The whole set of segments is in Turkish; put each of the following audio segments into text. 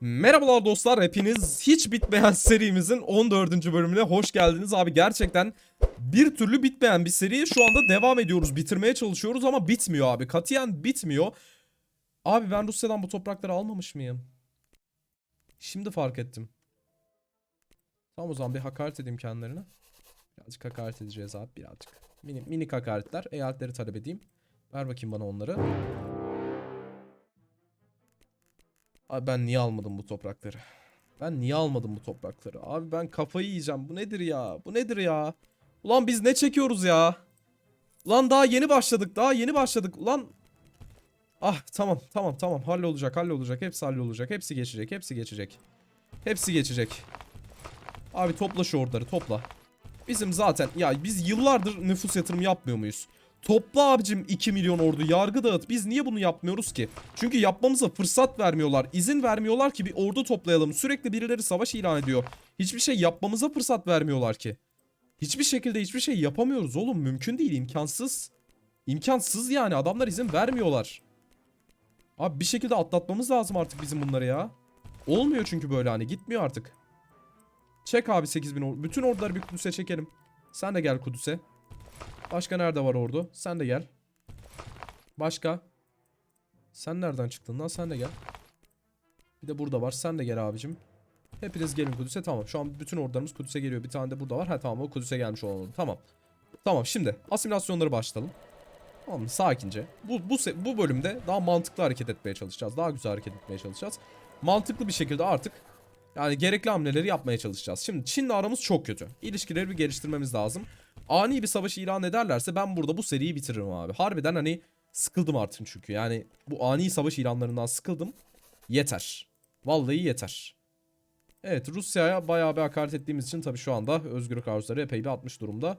Merhabalar dostlar hepiniz hiç bitmeyen serimizin 14. bölümüne hoş geldiniz. Abi gerçekten bir türlü bitmeyen bir seriye şu anda devam ediyoruz bitirmeye çalışıyoruz ama bitmiyor abi. Katiyen bitmiyor. Abi ben Rusya'dan bu toprakları almamış mıyım? Şimdi fark ettim. Tamam o zaman bir hakaret edeyim kendilerine. Birazcık hakaret edeceğiz abi birazcık. Mini, minik hakaretler eyaletleri talep edeyim. Ver bakayım bana onları Abi ben niye almadım bu toprakları? Ben niye almadım bu toprakları? Abi ben kafayı yiyeceğim. Bu nedir ya? Bu nedir ya? Ulan biz ne çekiyoruz ya? Ulan daha yeni başladık. Daha yeni başladık. Ulan Ah tamam tamam tamam hallolacak hallolacak. Hepsi hallolacak. Hepsi geçecek. Hepsi geçecek. Hepsi geçecek. Abi topla şu orduları topla. Bizim zaten ya biz yıllardır nüfus yatırım yapmıyor muyuz? Topla abicim 2 milyon ordu yargı dağıt. Biz niye bunu yapmıyoruz ki? Çünkü yapmamıza fırsat vermiyorlar. izin vermiyorlar ki bir ordu toplayalım. Sürekli birileri savaş ilan ediyor. Hiçbir şey yapmamıza fırsat vermiyorlar ki. Hiçbir şekilde hiçbir şey yapamıyoruz oğlum. Mümkün değil imkansız. İmkansız yani adamlar izin vermiyorlar. Abi bir şekilde atlatmamız lazım artık bizim bunları ya. Olmuyor çünkü böyle hani gitmiyor artık. Çek abi 8000 ordu. Bütün orduları bir Kudüs'e çekelim. Sen de gel Kudüs'e. Başka nerede var ordu? Sen de gel. Başka? Sen nereden çıktın lan? Sen de gel. Bir de burada var. Sen de gel abicim. Hepiniz gelin Kudüs'e. Tamam. Şu an bütün ordularımız Kudüs'e geliyor. Bir tane de burada var. Ha tamam o Kudüs'e gelmiş olan. Tamam. Tamam şimdi asimilasyonları başlayalım. Tamam mı? Sakince. Bu, bu, bu bölümde daha mantıklı hareket etmeye çalışacağız. Daha güzel hareket etmeye çalışacağız. Mantıklı bir şekilde artık yani gerekli hamleleri yapmaya çalışacağız. Şimdi Çin'le aramız çok kötü. İlişkileri bir geliştirmemiz lazım. Ani bir savaş ilan ederlerse ben burada bu seriyi bitiririm abi. Harbiden hani sıkıldım artık çünkü. Yani bu ani savaş ilanlarından sıkıldım. Yeter. Vallahi yeter. Evet Rusya'ya bayağı bir hakaret ettiğimiz için tabii şu anda özgürlük arzuları epey bir artmış durumda.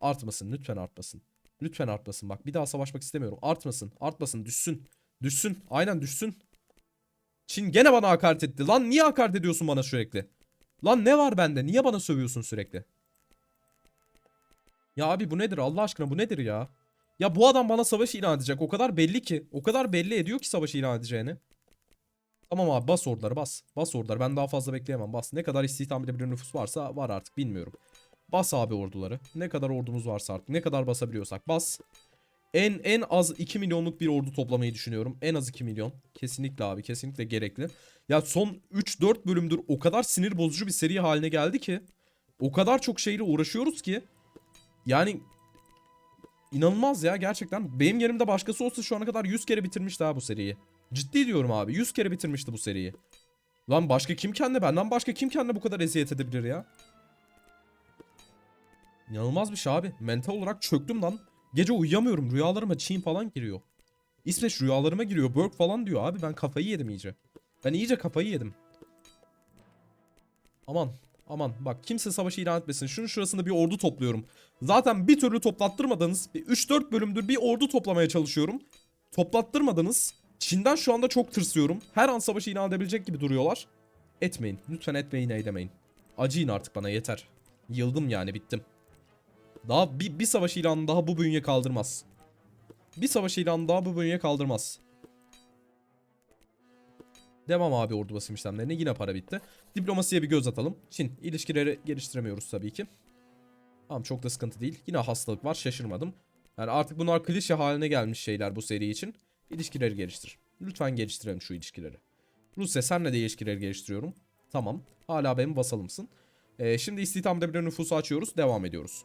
Artmasın lütfen artmasın. Lütfen artmasın bak bir daha savaşmak istemiyorum. Artmasın artmasın düşsün. Düşsün aynen düşsün. Çin gene bana hakaret etti. Lan niye hakaret ediyorsun bana sürekli? Lan ne var bende? Niye bana sövüyorsun sürekli? Ya abi bu nedir Allah aşkına bu nedir ya? Ya bu adam bana savaş ilan edecek. O kadar belli ki. O kadar belli ediyor ki savaş ilan edeceğini. Tamam abi bas orduları bas. Bas orduları ben daha fazla bekleyemem bas. Ne kadar istihdam edebilir nüfus varsa var artık bilmiyorum. Bas abi orduları. Ne kadar ordumuz varsa artık. Ne kadar basabiliyorsak bas. En en az 2 milyonluk bir ordu toplamayı düşünüyorum. En az 2 milyon. Kesinlikle abi kesinlikle gerekli. Ya son 3-4 bölümdür o kadar sinir bozucu bir seri haline geldi ki. O kadar çok şeyle uğraşıyoruz ki. Yani inanılmaz ya gerçekten. Benim yerimde başkası olsa şu ana kadar 100 kere bitirmişti ha bu seriyi. Ciddi diyorum abi 100 kere bitirmişti bu seriyi. Lan başka kim kendine benden başka kim kendine bu kadar eziyet edebilir ya? İnanılmaz bir şey abi. Mental olarak çöktüm lan. Gece uyuyamıyorum. Rüyalarıma Çin falan giriyor. İsveç rüyalarıma giriyor. Berk falan diyor abi. Ben kafayı yedim iyice. Ben iyice kafayı yedim. Aman. Aman. Bak kimse savaşı ilan etmesin. Şunun şurasında bir ordu topluyorum. Zaten bir türlü toplattırmadınız. 3-4 bölümdür bir ordu toplamaya çalışıyorum. Toplattırmadınız. Çin'den şu anda çok tırsıyorum. Her an savaşı ilan edebilecek gibi duruyorlar. Etmeyin. Lütfen etmeyin eylemeyin. Acıyın artık bana yeter. Yıldım yani bittim. Daha bir, bir savaş ilanı daha bu bünye kaldırmaz. Bir savaş ilanı daha bu bünye kaldırmaz. Devam abi ordu basım işlemlerine. Yine para bitti. Diplomasiye bir göz atalım. Çin. ilişkileri geliştiremiyoruz tabii ki. Tamam çok da sıkıntı değil. Yine hastalık var şaşırmadım. Yani artık bunlar klişe haline gelmiş şeyler bu seri için. İlişkileri geliştir. Lütfen geliştirelim şu ilişkileri. Rusya senle de ilişkileri geliştiriyorum. Tamam. Hala benim vasalımsın. Ee, şimdi istihdamda bir nüfusu açıyoruz. Devam ediyoruz.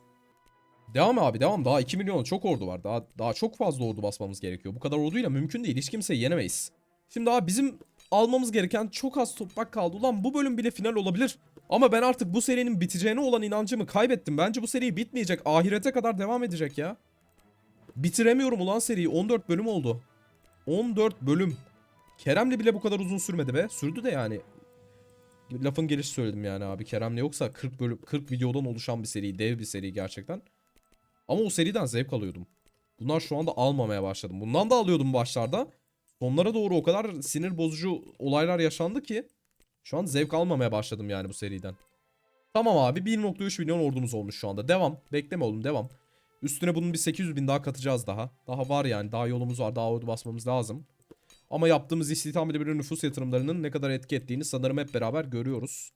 Devam abi devam. Daha 2 milyon çok ordu var. Daha, daha çok fazla ordu basmamız gerekiyor. Bu kadar orduyla mümkün değil. Hiç kimseyi yenemeyiz. Şimdi abi bizim almamız gereken çok az toprak kaldı. Ulan bu bölüm bile final olabilir. Ama ben artık bu serinin biteceğine olan inancımı kaybettim. Bence bu seri bitmeyecek. Ahirete kadar devam edecek ya. Bitiremiyorum ulan seriyi. 14 bölüm oldu. 14 bölüm. Kerem'le bile bu kadar uzun sürmedi be. Sürdü de yani. Lafın gelişi söyledim yani abi. Kerem'le yoksa 40 bölüm 40 videodan oluşan bir seri, dev bir seri gerçekten. Ama o seriden zevk alıyordum. Bunlar şu anda almamaya başladım. Bundan da alıyordum başlarda. Sonlara doğru o kadar sinir bozucu olaylar yaşandı ki şu an zevk almamaya başladım yani bu seriden. Tamam abi 1.3 milyon ordumuz olmuş şu anda. Devam. Bekleme oğlum devam. Üstüne bunun bir 800 bin daha katacağız daha. Daha var yani daha yolumuz var daha ordu basmamız lazım. Ama yaptığımız istihdam edebilir nüfus yatırımlarının ne kadar etki ettiğini sanırım hep beraber görüyoruz.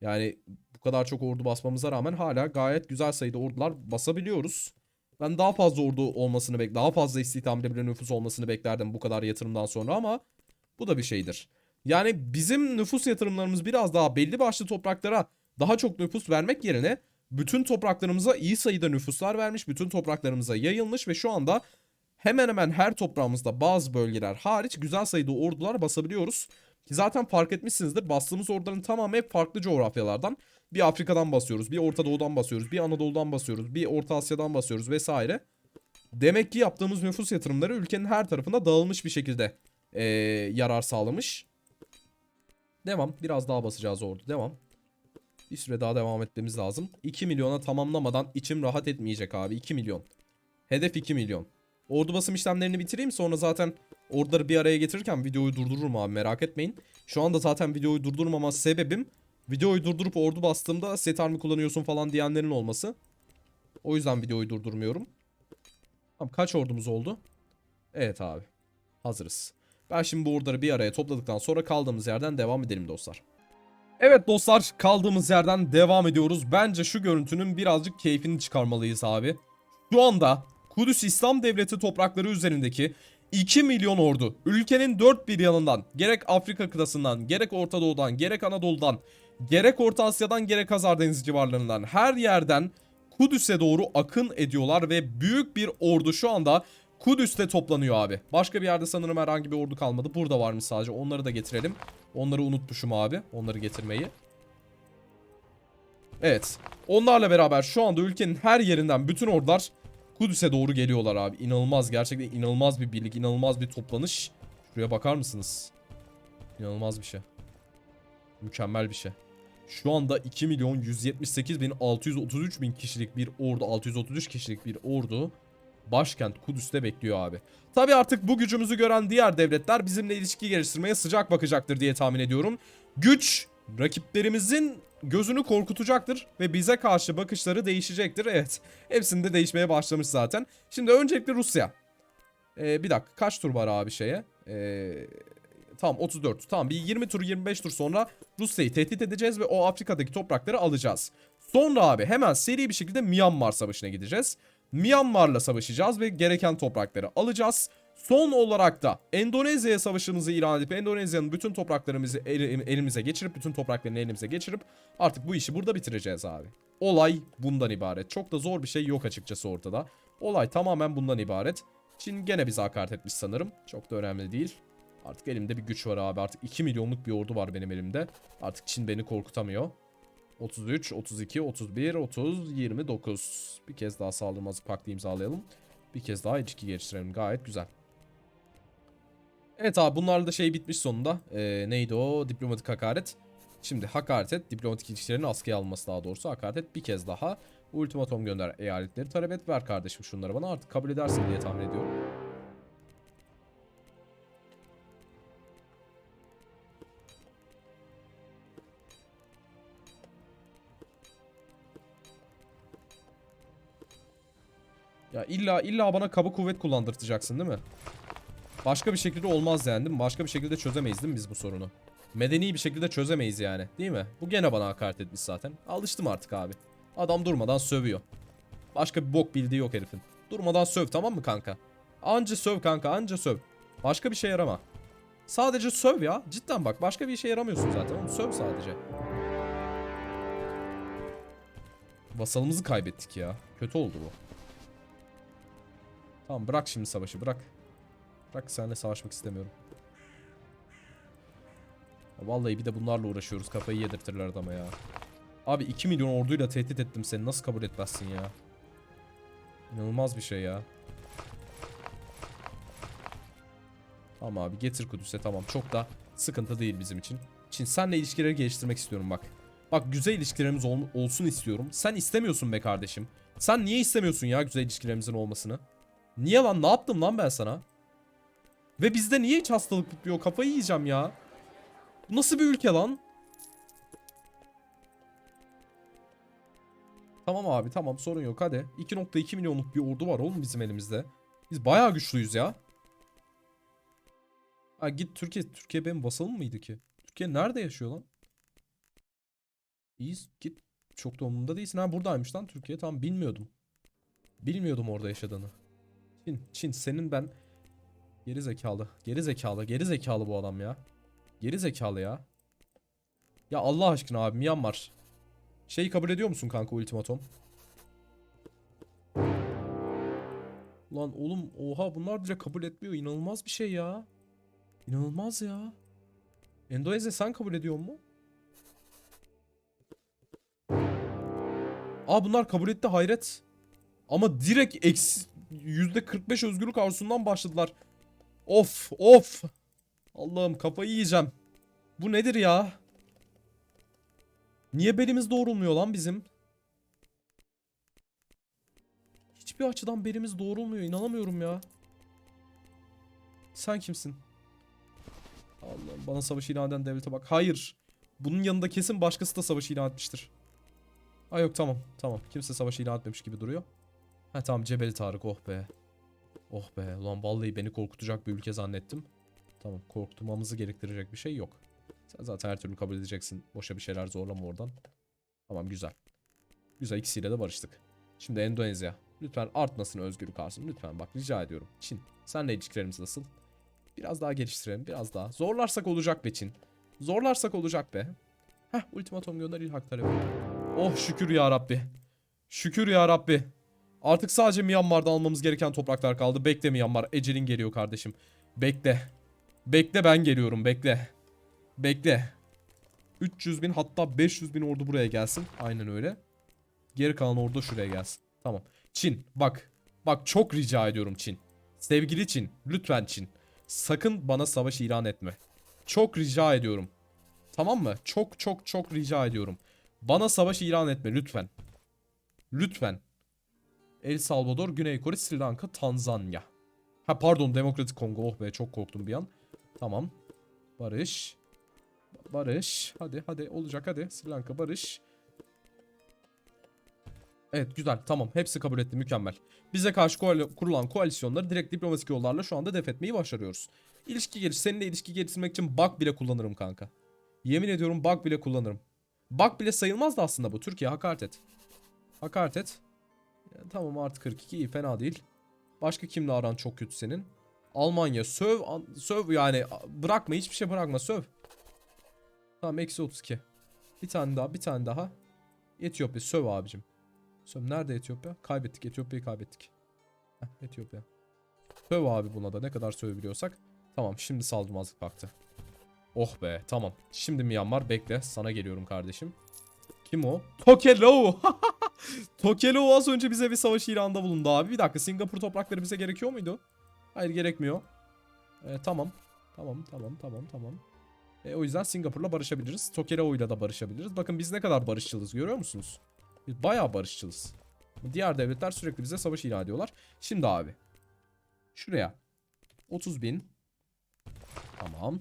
Yani bu kadar çok ordu basmamıza rağmen hala gayet güzel sayıda ordular basabiliyoruz. Ben daha fazla ordu olmasını bek daha fazla istihdam edebilir nüfus olmasını beklerdim bu kadar yatırımdan sonra ama bu da bir şeydir. Yani bizim nüfus yatırımlarımız biraz daha belli başlı topraklara daha çok nüfus vermek yerine bütün topraklarımıza iyi sayıda nüfuslar vermiş, bütün topraklarımıza yayılmış ve şu anda hemen hemen her toprağımızda bazı bölgeler hariç güzel sayıda ordular basabiliyoruz. Zaten fark etmişsinizdir bastığımız orduların tamamı hep farklı coğrafyalardan. Bir Afrika'dan basıyoruz, bir Orta Doğu'dan basıyoruz, bir Anadolu'dan basıyoruz, bir Orta Asya'dan basıyoruz vesaire. Demek ki yaptığımız nüfus yatırımları ülkenin her tarafına dağılmış bir şekilde eee, yarar sağlamış. Devam. Biraz daha basacağız ordu. Devam. Bir süre daha devam etmemiz lazım. 2 milyona tamamlamadan içim rahat etmeyecek abi. 2 milyon. Hedef 2 milyon. Ordu basım işlemlerini bitireyim sonra zaten orduları bir araya getirirken videoyu durdururum abi merak etmeyin. Şu anda zaten videoyu durdurmama sebebim videoyu durdurup ordu bastığımda setar mı kullanıyorsun falan diyenlerin olması. O yüzden videoyu durdurmuyorum. Tamam kaç ordumuz oldu? Evet abi. Hazırız. Ben şimdi bu orduları bir araya topladıktan sonra kaldığımız yerden devam edelim dostlar. Evet dostlar kaldığımız yerden devam ediyoruz. Bence şu görüntünün birazcık keyfini çıkarmalıyız abi. Şu anda Kudüs İslam Devleti toprakları üzerindeki 2 milyon ordu ülkenin dört bir yanından gerek Afrika kıtasından gerek Orta Doğu'dan gerek Anadolu'dan gerek Orta Asya'dan gerek Hazar Denizi civarlarından her yerden Kudüs'e doğru akın ediyorlar ve büyük bir ordu şu anda Kudüs'te toplanıyor abi. Başka bir yerde sanırım herhangi bir ordu kalmadı. Burada varmış sadece. Onları da getirelim. Onları unutmuşum abi. Onları getirmeyi. Evet. Onlarla beraber şu anda ülkenin her yerinden bütün ordular Kudüs'e doğru geliyorlar abi. İnanılmaz. Gerçekten inanılmaz bir birlik. inanılmaz bir toplanış. Şuraya bakar mısınız? İnanılmaz bir şey. Mükemmel bir şey. Şu anda 2 milyon 178 bin 633 bin kişilik bir ordu, 633 kişilik bir ordu başkent Kudüs'te bekliyor abi. Tabi artık bu gücümüzü gören diğer devletler bizimle ilişki geliştirmeye sıcak bakacaktır diye tahmin ediyorum. Güç rakiplerimizin gözünü korkutacaktır ve bize karşı bakışları değişecektir. Evet hepsinde değişmeye başlamış zaten. Şimdi öncelikle Rusya. Ee, bir dakika kaç tur var abi şeye? Ee, tamam 34. Tamam bir 20 tur 25 tur sonra Rusya'yı tehdit edeceğiz ve o Afrika'daki toprakları alacağız. Sonra abi hemen seri bir şekilde Myanmar Savaşı'na gideceğiz. Myanmar'la savaşacağız ve gereken toprakları alacağız. Son olarak da Endonezya'ya savaşımızı ilan edip Endonezya'nın bütün topraklarımızı el- elimize geçirip bütün topraklarını elimize geçirip artık bu işi burada bitireceğiz abi. Olay bundan ibaret. Çok da zor bir şey yok açıkçası ortada. Olay tamamen bundan ibaret. Çin gene bize hakaret etmiş sanırım. Çok da önemli değil. Artık elimde bir güç var abi. Artık 2 milyonluk bir ordu var benim elimde. Artık Çin beni korkutamıyor. 33, 32, 31, 30, 29. Bir kez daha saldırmazı paktı imzalayalım. Bir kez daha ilişki geliştirelim. Gayet güzel. Evet abi bunlarla da şey bitmiş sonunda. Ee, neydi o? Diplomatik hakaret. Şimdi hakaret et. Diplomatik ilişkilerin askıya alınması daha doğrusu. Hakaret et. Bir kez daha. Ultimatom gönder eyaletleri talep et. Ver kardeşim şunları bana. Artık kabul edersin diye tahmin ediyorum. Ya illa illa bana kaba kuvvet kullandırtacaksın değil mi? Başka bir şekilde olmaz yani değil mi? Başka bir şekilde çözemeyiz değil mi biz bu sorunu? Medeni bir şekilde çözemeyiz yani. Değil mi? Bu gene bana hakaret etmiş zaten. Alıştım artık abi. Adam durmadan sövüyor. Başka bir bok bildiği yok herifin. Durmadan söv tamam mı kanka? Anca söv kanka anca söv. Başka bir şey yarama. Sadece söv ya. Cidden bak başka bir işe yaramıyorsun zaten. Onu söv sadece. Vasalımızı kaybettik ya. Kötü oldu bu. Tamam bırak şimdi savaşı bırak. Bırak seninle savaşmak istemiyorum. Vallahi bir de bunlarla uğraşıyoruz. Kafayı yedirtirler adama ya. Abi 2 milyon orduyla tehdit ettim seni. Nasıl kabul etmezsin ya? İnanılmaz bir şey ya. Tamam abi getir Kudüs'e tamam. Çok da sıkıntı değil bizim için. Çin senle ilişkileri geliştirmek istiyorum bak. Bak güzel ilişkilerimiz ol- olsun istiyorum. Sen istemiyorsun be kardeşim. Sen niye istemiyorsun ya güzel ilişkilerimizin olmasını? Niye lan? Ne yaptım lan ben sana? Ve bizde niye hiç hastalık bitmiyor? Kafayı yiyeceğim ya. Bu nasıl bir ülke lan? Tamam abi tamam sorun yok hadi. 2.2 milyonluk bir ordu var oğlum bizim elimizde. Biz bayağı güçlüyüz ya. Ha git Türkiye. Türkiye benim vasalım mıydı ki? Türkiye nerede yaşıyor lan? İyiyiz git. Çok da umurumda değilsin. Ha buradaymış lan Türkiye. Tamam bilmiyordum. Bilmiyordum orada yaşadığını. Çin, Çin senin ben geri zekalı. Geri zekalı. Geri zekalı bu adam ya. Geri zekalı ya. Ya Allah aşkına abi Myanmar. Şeyi kabul ediyor musun kanka ultimatom? Lan oğlum oha bunlar bile kabul etmiyor. İnanılmaz bir şey ya. İnanılmaz ya. Endonezya sen kabul ediyor mu? Aa bunlar kabul etti hayret. Ama direkt eksi %45 özgürlük arzusundan başladılar. Of of. Allah'ım kafayı yiyeceğim. Bu nedir ya? Niye belimiz doğrulmuyor lan bizim? Hiçbir açıdan belimiz doğrulmuyor. İnanamıyorum ya. Sen kimsin? Allah'ım bana savaş ilan eden devlete bak. Hayır. Bunun yanında kesin başkası da savaş ilan etmiştir. Ha yok tamam tamam. Kimse savaş ilan etmemiş gibi duruyor. Ha tamam Cebeli Tarık oh be. Oh be ulan vallahi beni korkutacak bir ülke zannettim. Tamam korkutmamızı gerektirecek bir şey yok. Sen zaten her türlü kabul edeceksin. Boşa bir şeyler zorlama oradan. Tamam güzel. Güzel ikisiyle de barıştık. Şimdi Endonezya. Lütfen artmasın özgürlük artsın. Lütfen bak rica ediyorum. Çin. Senle ilişkilerimiz nasıl? Biraz daha geliştirelim. Biraz daha. Zorlarsak olacak be Çin. Zorlarsak olacak be. Heh ultimatom gönder ilhak talebi. Oh şükür ya Rabbi. Şükür ya Rabbi. Artık sadece Myanmar'da almamız gereken topraklar kaldı. Bekle Myanmar. Ecelin geliyor kardeşim. Bekle. Bekle ben geliyorum. Bekle. Bekle. 300 bin hatta 500 bin ordu buraya gelsin. Aynen öyle. Geri kalan ordu şuraya gelsin. Tamam. Çin bak. Bak çok rica ediyorum Çin. Sevgili Çin. Lütfen Çin. Sakın bana savaş ilan etme. Çok rica ediyorum. Tamam mı? Çok çok çok rica ediyorum. Bana savaş ilan etme lütfen. Lütfen. El Salvador, Güney Kore, Sri Lanka, Tanzanya. Ha pardon Demokratik Kongo. Oh be çok korktum bir an. Tamam. Barış. Barış. Hadi hadi olacak hadi. Sri Lanka barış. Evet güzel tamam hepsi kabul etti mükemmel. Bize karşı koal- kurulan koalisyonları direkt diplomatik yollarla şu anda def etmeyi başarıyoruz. İlişki geliş seninle ilişki geliştirmek için bug bile kullanırım kanka. Yemin ediyorum bug bile kullanırım. Bug bile sayılmaz da aslında bu. Türkiye hakaret et. Hakaret et. Ya, tamam artı 42 iyi fena değil. Başka kimle aran çok kötü senin? Almanya söv söv yani bırakma hiçbir şey bırakma söv. Tamam eksi 32. Bir tane daha bir tane daha. Etiyopya söv abicim. Söv nerede Etiyopya? Kaybettik Etiyopya'yı kaybettik. Heh, Etiyopya. Söv abi buna da ne kadar sövebiliyorsak. Tamam şimdi saldırmazlık baktı. Oh be tamam. Şimdi Myanmar bekle sana geliyorum kardeşim. Kim o? Tokelou. Tokelou az önce bize bir savaş ilanında bulundu abi. Bir dakika Singapur toprakları bize gerekiyor muydu? Hayır gerekmiyor. Ee, tamam. Tamam tamam tamam tamam. E, o yüzden Singapur'la barışabiliriz. Tokelou'yla da barışabiliriz. Bakın biz ne kadar barışçılız görüyor musunuz? Biz bayağı barışçılız. Diğer devletler sürekli bize savaş ilan ediyorlar. Şimdi abi. Şuraya. 30 bin. Tamam.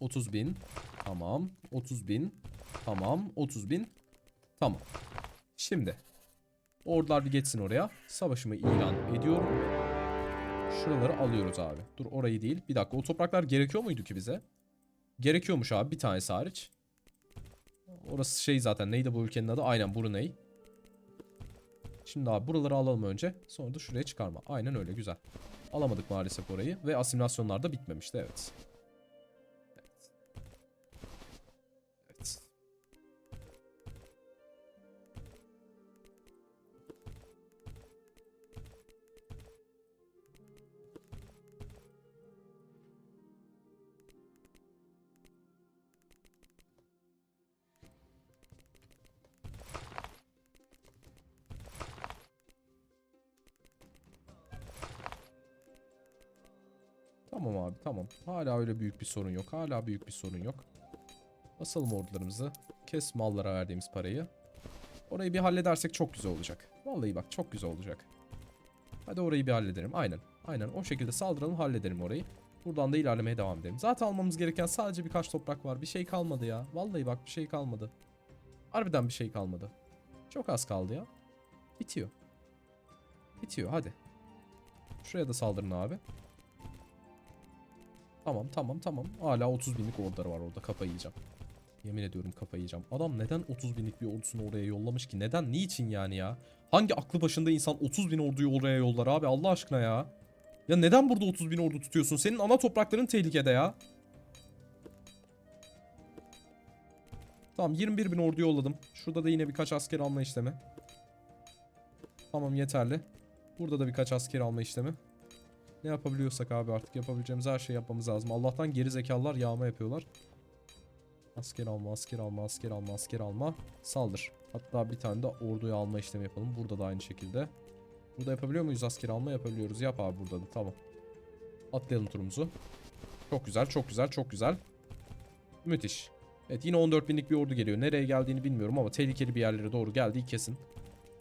30 bin. Tamam. 30 bin. Tamam. 30 bin. Tamam. Şimdi. Ordular bir geçsin oraya. Savaşımı ilan ediyorum. Şuraları alıyoruz abi. Dur orayı değil. Bir dakika o topraklar gerekiyor muydu ki bize? Gerekiyormuş abi bir tanesi hariç. Orası şey zaten neydi bu ülkenin adı? Aynen Brunei. Şimdi abi buraları alalım önce. Sonra da şuraya çıkarma. Aynen öyle güzel. Alamadık maalesef orayı. Ve asimilasyonlar da bitmemişti evet. Tamam abi tamam. Hala öyle büyük bir sorun yok. Hala büyük bir sorun yok. Basalım ordularımızı. Kes mallara verdiğimiz parayı. Orayı bir halledersek çok güzel olacak. Vallahi bak çok güzel olacak. Hadi orayı bir halledelim. Aynen. Aynen o şekilde saldıralım halledelim orayı. Buradan da ilerlemeye devam edelim. Zaten almamız gereken sadece birkaç toprak var. Bir şey kalmadı ya. Vallahi bak bir şey kalmadı. Harbiden bir şey kalmadı. Çok az kaldı ya. Bitiyor. Bitiyor hadi. Şuraya da saldırın abi. Tamam tamam tamam. Hala 30 binlik order var orada kafayı yiyeceğim. Yemin ediyorum kafayı yiyeceğim. Adam neden 30 binlik bir ordusunu oraya yollamış ki? Neden? Niçin yani ya? Hangi aklı başında insan 30 bin orduyu oraya yollar abi Allah aşkına ya? Ya neden burada 30 bin ordu tutuyorsun? Senin ana toprakların tehlikede ya. Tamam 21 bin ordu yolladım. Şurada da yine birkaç asker alma işlemi. Tamam yeterli. Burada da birkaç asker alma işlemi. Ne yapabiliyorsak abi artık yapabileceğimiz her şeyi yapmamız lazım. Allah'tan geri zekalılar yağma yapıyorlar. Asker alma, asker alma, asker alma, asker alma. Saldır. Hatta bir tane de orduya alma işlemi yapalım. Burada da aynı şekilde. Burada yapabiliyor muyuz asker alma? Yapabiliyoruz. Yap abi burada da. Tamam. Atlayalım turumuzu. Çok güzel, çok güzel, çok güzel. Müthiş. Evet yine 14 binlik bir ordu geliyor. Nereye geldiğini bilmiyorum ama tehlikeli bir yerlere doğru geldiği kesin.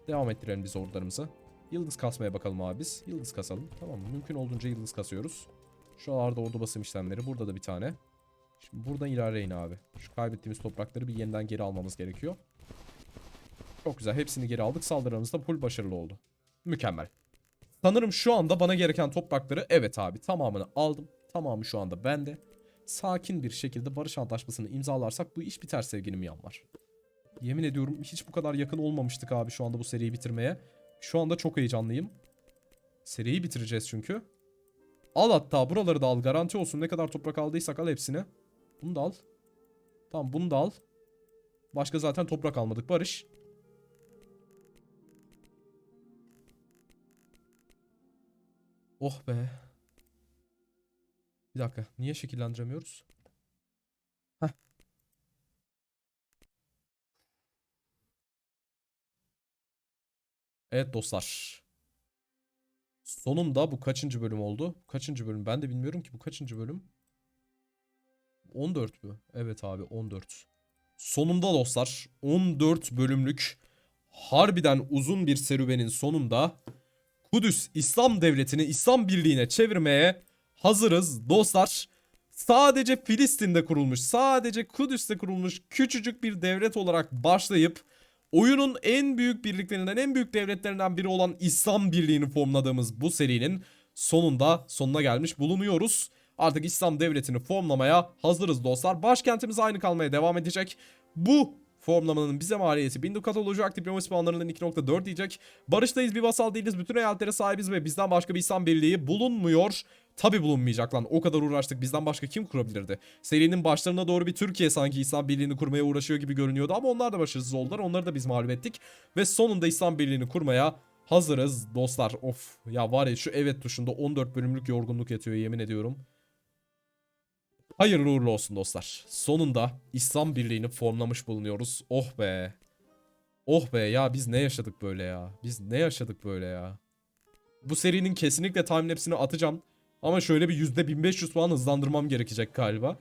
Devam ettirelim biz ordularımızı. Yıldız kasmaya bakalım abi biz. Yıldız kasalım. Tamam mı? Mümkün olduğunca yıldız kasıyoruz. Şuralarda ordu basım işlemleri. Burada da bir tane. Şimdi buradan ilerleyin abi. Şu kaybettiğimiz toprakları bir yeniden geri almamız gerekiyor. Çok güzel. Hepsini geri aldık. Saldırımız da full başarılı oldu. Mükemmel. Sanırım şu anda bana gereken toprakları evet abi tamamını aldım. Tamamı şu anda bende. Sakin bir şekilde barış antlaşmasını imzalarsak bu iş biter sevgilim yanlar. Yemin ediyorum hiç bu kadar yakın olmamıştık abi şu anda bu seriyi bitirmeye. Şu anda çok heyecanlıyım. Seriyi bitireceğiz çünkü. Al hatta buraları da al garanti olsun ne kadar toprak aldıysak al hepsini. Bunu da al. Tamam bunu da al. Başka zaten toprak almadık Barış. Oh be. Bir dakika. Niye şekillendiremiyoruz? Evet dostlar. Sonunda bu kaçıncı bölüm oldu? Kaçıncı bölüm? Ben de bilmiyorum ki bu kaçıncı bölüm? 14 mü? Evet abi 14. Sonunda dostlar 14 bölümlük harbiden uzun bir serüvenin sonunda Kudüs İslam Devleti'ni İslam Birliği'ne çevirmeye hazırız dostlar. Sadece Filistin'de kurulmuş, sadece Kudüs'te kurulmuş küçücük bir devlet olarak başlayıp oyunun en büyük birliklerinden, en büyük devletlerinden biri olan İslam Birliği'ni formladığımız bu serinin sonunda sonuna gelmiş bulunuyoruz. Artık İslam Devleti'ni formlamaya hazırız dostlar. Başkentimiz aynı kalmaya devam edecek. Bu formlamanın bize maliyeti 1000 dukat olacak. Diplomasi puanlarından 2.4 diyecek. Barıştayız bir vasal değiliz. Bütün eyaletlere sahibiz ve bizden başka bir İslam Birliği bulunmuyor. Tabi bulunmayacak lan. O kadar uğraştık. Bizden başka kim kurabilirdi? Serinin başlarına doğru bir Türkiye sanki İslam Birliği'ni kurmaya uğraşıyor gibi görünüyordu ama onlar da başarısız oldular. Onları da biz mağlup ettik. Ve sonunda İslam Birliği'ni kurmaya hazırız dostlar. Of ya var ya şu evet tuşunda 14 bölümlük yorgunluk yatıyor yemin ediyorum. Hayırlı uğurlu olsun dostlar. Sonunda İslam Birliği'ni formlamış bulunuyoruz. Oh be. Oh be ya biz ne yaşadık böyle ya. Biz ne yaşadık böyle ya. Bu serinin kesinlikle timelapse'ini atacağım. Ama şöyle bir %1500 puan hızlandırmam gerekecek galiba.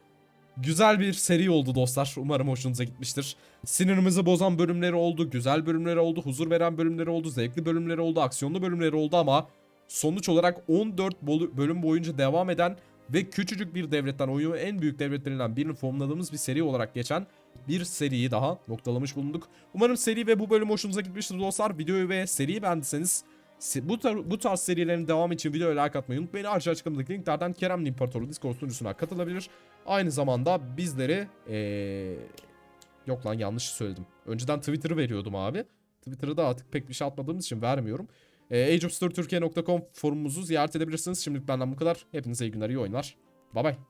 Güzel bir seri oldu dostlar. Umarım hoşunuza gitmiştir. Sinirimizi bozan bölümleri oldu, güzel bölümleri oldu, huzur veren bölümleri oldu, zevkli bölümleri oldu, aksiyonlu bölümleri oldu ama sonuç olarak 14 bolu- bölüm boyunca devam eden ve küçücük bir devletten oyunun en büyük devletlerinden birini formladığımız bir seri olarak geçen bir seriyi daha noktalamış bulunduk. Umarım seri ve bu bölüm hoşunuza gitmiştir dostlar. Videoyu ve seriyi beğendiyseniz se- bu, tar- bu tarz serilerin devamı için videoya like atmayı unutmayın. Ayrıca açıklamadaki linklerden Kerem İmparatorluğu Discord sunucusuna katılabilir. Aynı zamanda bizleri ee... yok lan yanlış söyledim. Önceden Twitter'ı veriyordum abi. Twitter'ı da artık pek bir şey atmadığımız için vermiyorum. E, ageofstorturkiye.com forumumuzu ziyaret edebilirsiniz. Şimdilik benden bu kadar. Hepinize iyi günler, iyi oyunlar. Bay bay.